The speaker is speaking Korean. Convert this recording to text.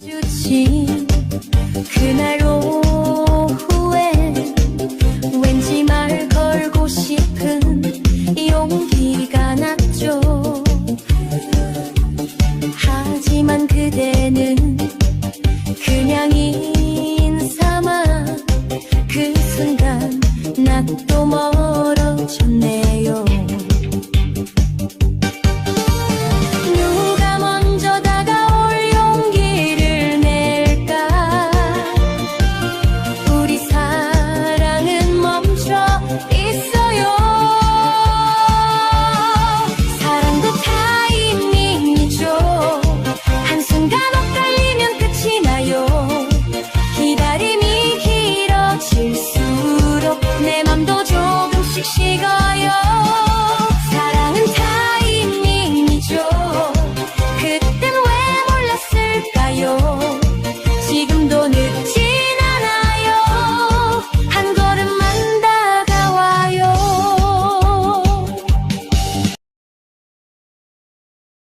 주친 그날 오후에 왠지 말 걸고 싶은 용기가 났죠. 하지만 그대는 그냥 인사만 그 순간 나 또 멀어졌네. 식어요. 사랑은 타이밍이죠. 그땐 왜 몰랐을까요? 지금도 늦지